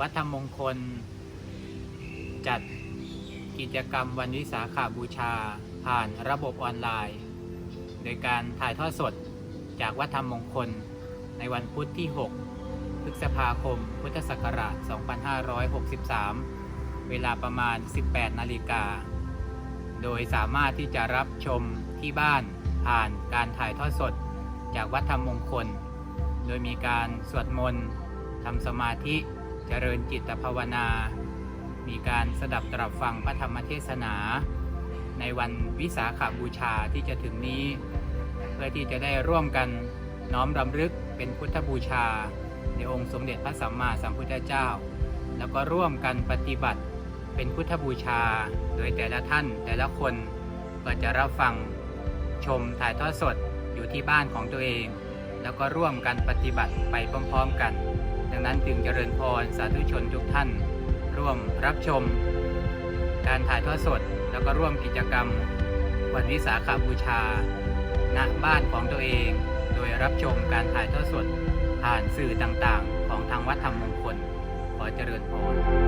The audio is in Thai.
วัดธรรมมงคล จัดกิจกรรมวันวิสาขาบูชา ผ่านระบบออนไลน์ โดยการถ่ายทอดสดจากวัดธรรมมงคลในวันพุธที่ 6 พฤษภาคม พุทธศักราช 2563 เวลาประมาณ 18 นาฬิกา โดยสามารถที่จะรับชมที่บ้านผ่านการถ่ายทอดสดจากวัดธรรมมงคล โดยมีการสวดมนต์ทำสมาธิ เจริญจิตภาวนา มีการสดับตรับฟังพระธรรมเทศนา ในวันวิสาขาบูชาที่จะถึงนี้ เพื่อที่จะได้ร่วมกันน้อมรำลึกเป็นพุทธบูชา ในองค์สมเด็จพระสัมมาสัมพุทธเจ้า แล้วก็ร่วมกันปฏิบัติเป็นพุทธบูชา โดยแต่ละท่านแต่ละคนก็จะรับฟังชมถ่ายทอดสดอยู่ที่บ้านของตัวเอง แล้วก็ร่วมกันปฏิบัติไปพร้อม ๆ กัน งนั้นจึงเจริญพรสาธุชนทุกท่าน ร่วมรับชม การถ่ายทอดสดแล้วก็ร่วมกิจกรรม วันวิสาขาบูชาณบ้านของตัวเอง โดยรับชมการถ่ายทอดสดผ่านสื่อต่างๆ ของทางวัดธรรมมงคล ขอเจริญพร